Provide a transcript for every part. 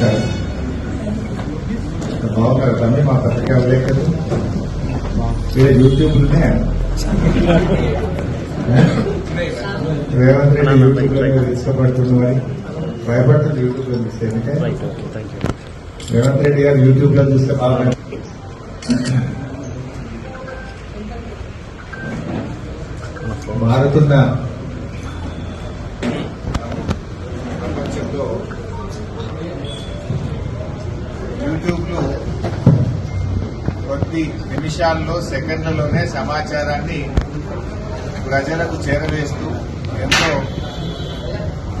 నమస్కారం. బాగున్నారు తమ్మి మా పత్రికా విలేకరు మీరు యూట్యూబ్ రేవంత్ రెడ్డి యూట్యూబ్లో మీరు. ఇష్టపడుతున్నవారి భయపడుతుంది యూట్యూబ్లో చూస్తే రేవంత్ రెడ్డి గారు యూట్యూబ్లో చూస్తే బాగా మారుతున్న ప్రపంచంలో కొద్ది నిమిషాల్లో సెకండ్లలోనే సమాచారాన్ని ప్రజలకు చేరవేస్తూ ఎంతో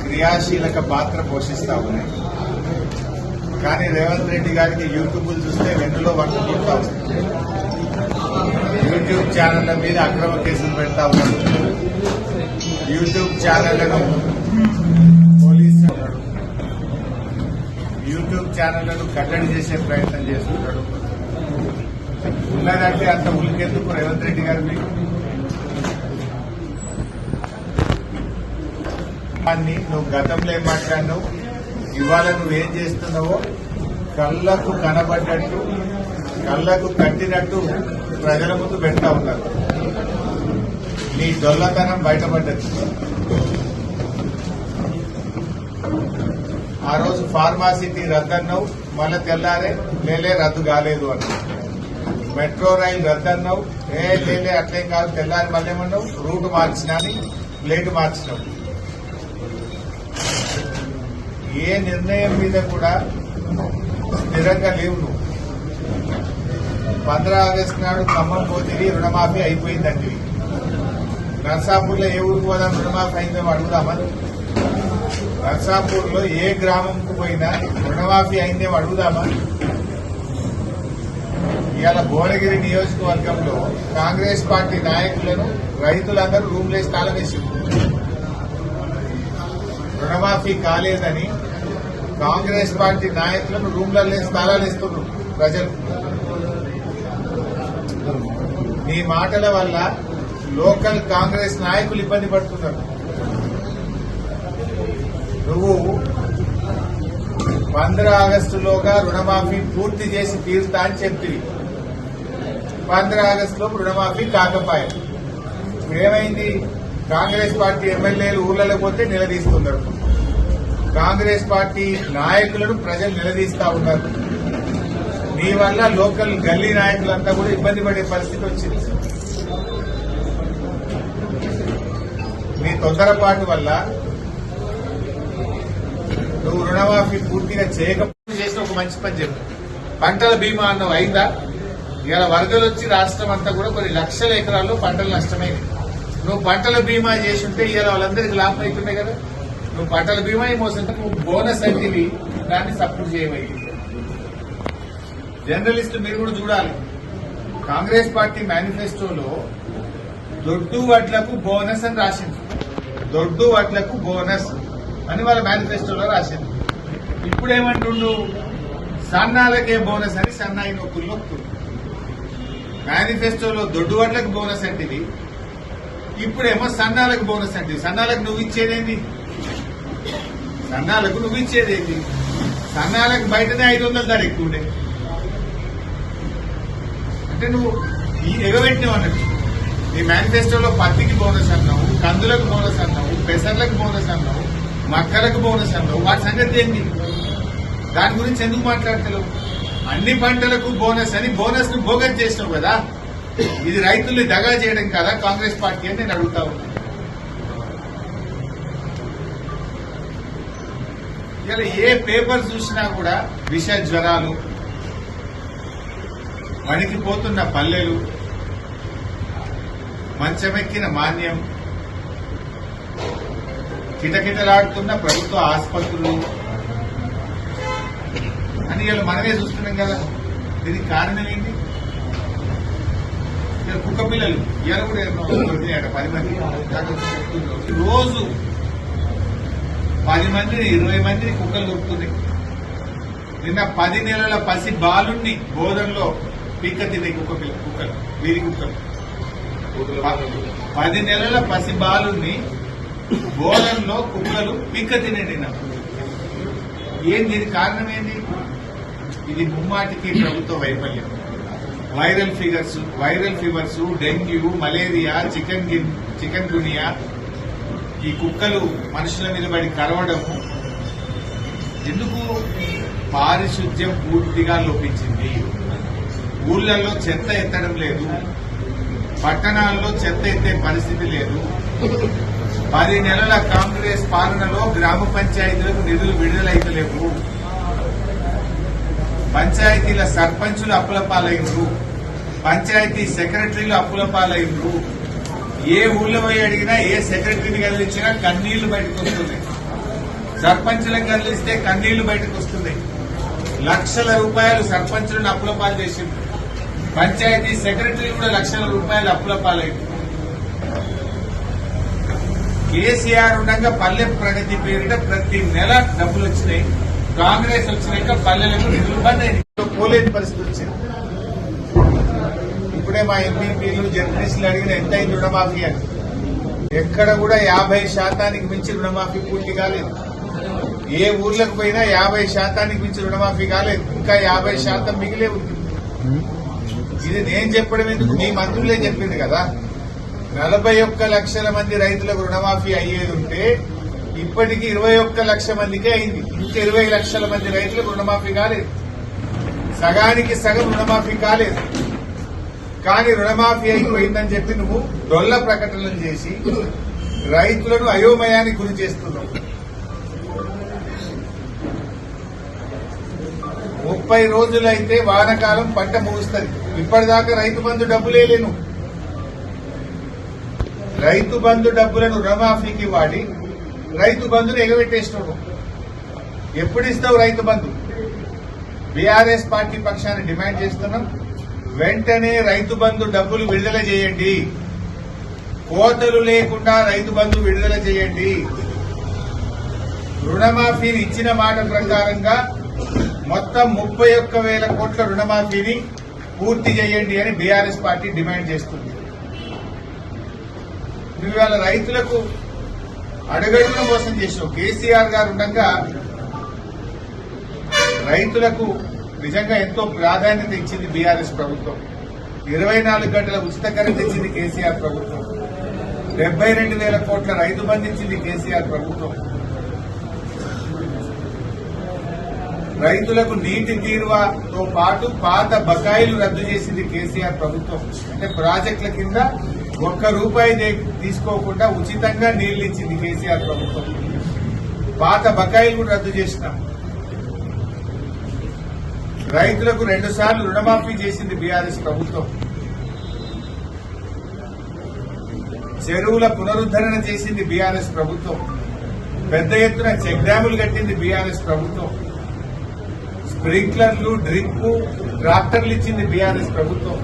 క్రియాశీలక పాత్ర పోషిస్తా ఉన్నాయి కానీ రేవంత్ రెడ్డి గారికి యూట్యూబ్ చూస్తే వెన్నులో వంట పుడతా యూట్యూబ్ ఛానళ్ళ మీద అక్రమ కేసులు పెడతా ఉన్నారు యూట్యూబ్ ఛానళ్ళను పోలీసు యూట్యూబ్ ఛానళ్ళను కట్టడి చేసే ప్రయత్నం చేస్తున్నాడు. ఉన్నదంటే అంత ఉలికెందుకు రేవంత్ రెడ్డి గారు మీకు? నువ్వు గతంలో ఏం మాట్లాడినావు? ఇవాళ నువ్వేం చేస్తున్నావో కళ్ళకు కనబడ్డట్టు కళ్ళకు కట్టినట్టు ప్రజల ముందు పెడతా ఉన్నారు. నీ దొల్లతనం బయటపడ్డది. ఆ రోజు ఫార్మాసిటీ రద్దన్నావు మళ్ళీ తెల్లారే లేలే రద్దు కాలేదు అన్నావు. మెట్రో రైలు రద్దన్నావు ఏ లేలే అట్లేం కాదు తెల్లారి మళ్ళీ ఏమన్నావు? రూట్ మార్చినా అని ప్లేట్ మార్చినావు. ఏ నిర్ణయం మీద కూడా స్థిరంగా లేవు నువ్వు. పంద్రా ఆగస్టు నాడు ఖమ్మం పోతివి రుణమాఫీ అయిపోయిందండి. నర్సాపూర్లో ఏ ఊరికి పోదాం రుణమాఫీ అయిందో అడుగుదామా? నర్సాపూర్లో ఏ గ్రామంకు పోయినా రుణమాఫీ అయిందేమో అడుగుదామా? ఇవాళ భువనగిరి నియోజకవర్గంలో కాంగ్రెస్ పార్టీ నాయకులను రైతులందరూ రూమ్లేసి తాళం రుణమాఫీ కాలేదని కాంగ్రెస్ పార్టీ నాయకులను రూమ్లలో స్థలాలు ప్రజలు. మీ మాటల వల్ల లోకల్ కాంగ్రెస్ నాయకులు ఇబ్బంది పడుతున్నారు. నువ్వు పంద్ర ఆగస్టులోగా రుణమాఫీ పూర్తి చేసి తీరుతా అని చెప్తివి. పంద్ర ఆగస్టులో రుణమాఫీ కాకపోయాయి ఇప్పుడు ఏమైంది? కాంగ్రెస్ పార్టీ ఎమ్మెల్యేలు ఊర్లలో పోతే నిలదీస్తున్నారు. కాంగ్రెస్ పార్టీ నాయకులను ప్రజలు నిలదీస్తా ఉన్నారు. మీ వల్ల లోకల్ గల్లీ నాయకులంతా కూడా ఇబ్బంది పడే పరిస్థితి వచ్చింది. నీ తొందరపాటు వల్ల నువ్వు రుణమాఫీ పూర్తిగా చేయకపోతే చేసిన ఒక మంచి పని చెప్పు. పంటల బీమా అన్నం అయిందా? ఇలా వరదలు వచ్చి రాష్ట్రం అంతా కూడా కొన్ని లక్షల ఎకరాల్లో పంటలు నష్టమైంది నువ్వు పంటల బీమా చేసి ఉంటే ఇలా వాళ్ళందరికీ లాభం అవుతుండే కదా. నువ్వు పంటల బీమా మోసంటే నువ్వు బోనస్ అనేది దాన్ని సపోర్ట్ చేయమయ్యి జర్నలిస్ట్ మీరు కూడా చూడాలి. కాంగ్రెస్ పార్టీ మేనిఫెస్టోలో దొడ్డు వడ్లకు బోనస్ అని రాసింది. దొడ్డు వడ్లకు బోనస్ అని వాళ్ళ మేనిఫెస్టోలో రాసింది. ఇప్పుడు ఏమంటుండు సన్నాలకే బోనస్ అని సన్నాయి నొక్కులు నొక్కుతుంది మేనిఫెస్టోలో దొడ్డు వడ్లకు బోనస్ అంటివి ఇప్పుడేమో సన్నాలకు బోనస్ అంటివి సన్నాలకు నువ్వు ఇచ్చేదేంది? సన్నాలకు నువ్వు ఇచ్చేదేంది? సన్నాలకు బయటనే ఐదు వందల ధర ఎక్కువ ఉండే. అంటే నువ్వు ఈ ఎగబెట్టినావు అన్నట్టు. నీ మేనిఫెస్టోలో పత్తికి బోనస్ అన్నావు కందులకు బోనస్ అన్నావు పెసర్లకు బోనస్ అన్నావు మక్కలకు బోనస్ అన్నావు. వాటి సంగతి ఏంటి దాని గురించి ఎందుకు మాట్లాడతలేవు? అన్ని పంటలకు బోనస్ అని బోనస్ను భోగం చేసినావు కదా? ఇది రైతుల్ని దగా చేయడం కదా? కాంగ్రెస్ పార్టీ అని నేను అడుగుతా ఉన్నాను ఇలా ఏ పేపర్ చూసినా కూడా విష జ్వరాలు వణికిపోతున్న పల్లెలు మంచమెక్కిన మాన్యం కిటకిటలాడుతున్న ప్రభుత్వ ఆసుపత్రులు అని మనమే చూస్తున్నాం కదా. దీనికి కారణం ఏంటి? కుక్క పిల్లలు ఇవాళ కూడా పది మంది రోజు పది మందిని ఇరవై మందిని కుక్కలు దొరుకుతున్నాయి. నిన్న పది నెలల పసి బాలుణ్ణి బోధనలో పీక్క తినే కుక్క పిల్ల కుక్కలు వీరి కుక్కలు. పది నెలల పసి బాలుణ్ణి బోధనలో కుక్కలు పీక్క తినే నిన్న. ఏం దీనికి కారణం ఏంది? ఇది ముమ్మాటికి ప్రభుత్వ వైఫల్యం. Viral fevers viral fevers dengue malaria chikungunya chikungunya ఈ కుక్కలు మనుషుల నిలబడి కరవడము ఎందుకు పారిశుద్ధ్యం పూర్తిగా లోపించింది? ఊళ్ళల్లో చెత్త ఎత్తడం లేదు. పట్టణాల్లో చెత్త ఎత్తే పరిస్థితి లేదు. పది నెలల కాంగ్రెస్ పాలనలో గ్రామ పంచాయతీలకు నిధులు విడుదలైతలేవు. పంచాయతీల సర్పంచులు అప్పుల పాలైనరు పంచాయతీ సెక్రటరీలు అప్పుల పాలైనరు ఏ ఊళ్ళో పోయి అడిగినా ఏ సెక్రటరీని కదిలించినా కన్నీళ్ళు బయటకు వస్తున్నాయి. సర్పంచులను కదిలిస్తే కన్నీళ్ళు బయటకు వస్తున్నాయి. లక్షల రూపాయలు సర్పంచులను అప్పుల పాలు చేసింది పంచాయతీ సెక్రటరీ కూడా లక్షల రూపాయలు అప్పుల పాలైంది కేసీఆర్ ఉండగా పల్లె ప్రగతి పేరిట ప్రతి నెల డబ్బులు వచ్చినాయి. కాంగ్రెస్ వచ్చినాక పల్లెలకు నిధులు పోలేని పరిస్థితి వచ్చింది. ఇప్పుడే మా ఎంపీపీలు జర్నలిస్టులు అడిగిన ఎంత అయింది రుణమాఫీ అని. ఎక్కడ కూడా యాభై శాతానికి మించి రుణమాఫీ పూర్తి కాలేదు. ఏ ఊర్లకు పోయినా యాభై శాతానికి మించి రుణమాఫీ కాలేదు. ఇంకా యాభై శాతం మిగిలే ఉంది. ఇది నేను చెప్పడం ఎందుకు? మీ మంత్రులే చెప్పింది కదా. నలభై ఒక్క లక్షల మంది రైతులకు రుణమాఫీ అయ్యేది ఉంటే ఇప్పటికి ఇరవై ఒక్క లక్ష మందికే అయింది. ఇంకా ఇరవై లక్షల మంది రైతులకు రుణమాఫీ కాలేదు. సగానికి సగం రుణమాఫీ కాలేదు. కానీ రుణమాఫీ అయిపోయిందని చెప్పి నువ్వు డొల్ల ప్రకటనలు చేసి రైతులను అయోమయానికి గురి చేస్తున్నావు. ముప్పై రోజులైతే వానకాలం పంట ముగుస్తుంది. ఇప్పటిదాకా రైతు బంధు డబ్బులే లేను రైతు బంధు డబ్బులను రుణమాఫీకి వాడి రైతు బంధును ఎగబెట్టేస్తున్నాడు ఎప్పుడు ఇస్తావు రైతు బంధు? బీఆర్ఎస్ పార్టీ పక్షాన్ని డిమాండ్ చేస్తున్నాం. వెంటనే రైతు బంధు డబ్బులు విడుదల చేయండి. కోతలు లేకుండా రైతు బంధు విడుదల చేయండి. రుణమాఫీని ఇచ్చిన మాట ప్రకారంగా మొత్తం ముప్పై ఒక్క వేల కోట్ల రుణమాఫీని పూర్తి చేయండి అని బీఆర్ఎస్ పార్టీ డిమాండ్ చేస్తుంది. ఇవాళ రైతులకు అడుగడుగున మోసం చేసావు కేసీఆర్ గారు ఉండగా రైతులకు నిజంగా ఎంతో ప్రాధాన్యత ఇచ్చింది బీఆర్ఎస్ ప్రభుత్వం. ఇరవై నాలుగు గంటల ఉచిత కరెంట్ ఇచ్చింది కేసీఆర్ ప్రభుత్వం. డెబ్బై రెండు వేల కోట్ల రైతు బంధించింది కేసీఆర్ ప్రభుత్వం. రైతులకు నీటి తీరువతో పాటు పాత బకాయిలు రద్దు చేసింది కేసీఆర్ ప్రభుత్వం. అంటే ప్రాజెక్టుల కింద ఒక్క రూపాయి తీసుకోకుండా ఉచితంగా నీళ్ళు ఇచ్చింది కేసీఆర్ ప్రభుత్వం. పాత బకాయిలు కూడా రద్దు చేసినాం. రైతులకు రెండు సార్లు రుణమాఫీ చేసింది బీఆర్ఎస్ ప్రభుత్వం. చెరువుల పునరుద్ధరణ చేసింది బీఆర్ఎస్ ప్రభుత్వం. పెద్ద ఎత్తున చెక్ డ్యాములు కట్టింది బీఆర్ఎస్ ప్రభుత్వం. స్ప్రింక్లర్లు డ్రిప్ ట్రాక్టర్లు ఇచ్చింది బీఆర్ఎస్ ప్రభుత్వం.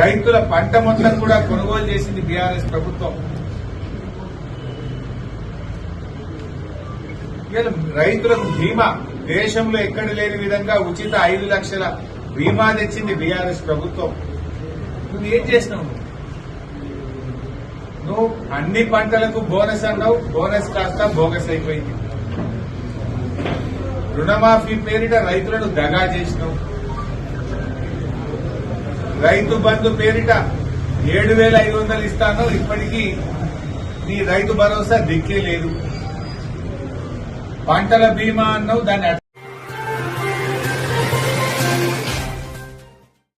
రైతుల పంట మొత్తం కూడా కొనుగోలు చేసింది బీఆర్ఎస్ ప్రభుత్వం. రైతులకు బీమా దేశంలో ఎక్కడ లేని విధంగా ఉచిత ఐదు లక్షల బీమా తెచ్చింది బీఆర్ఎస్ ప్రభుత్వం. నువ్వు ఏం చేసినావు? నువ్వు? నువ్వు అన్ని పంటలకు బోనస్ అన్నావు బోనస్ కాస్త బోగస్ అయిపోయింది. రుణమాఫీ పేరిట రైతులను దగా చేసినావు. రైతు బంధు పేరిట ఏడు వేల ఐదు వందలు ఇస్తాను ఇప్పటికీ నీ రైతు భరోసా దిక్కే లేదు. పంటల బీమా అన్నావు దాన్ని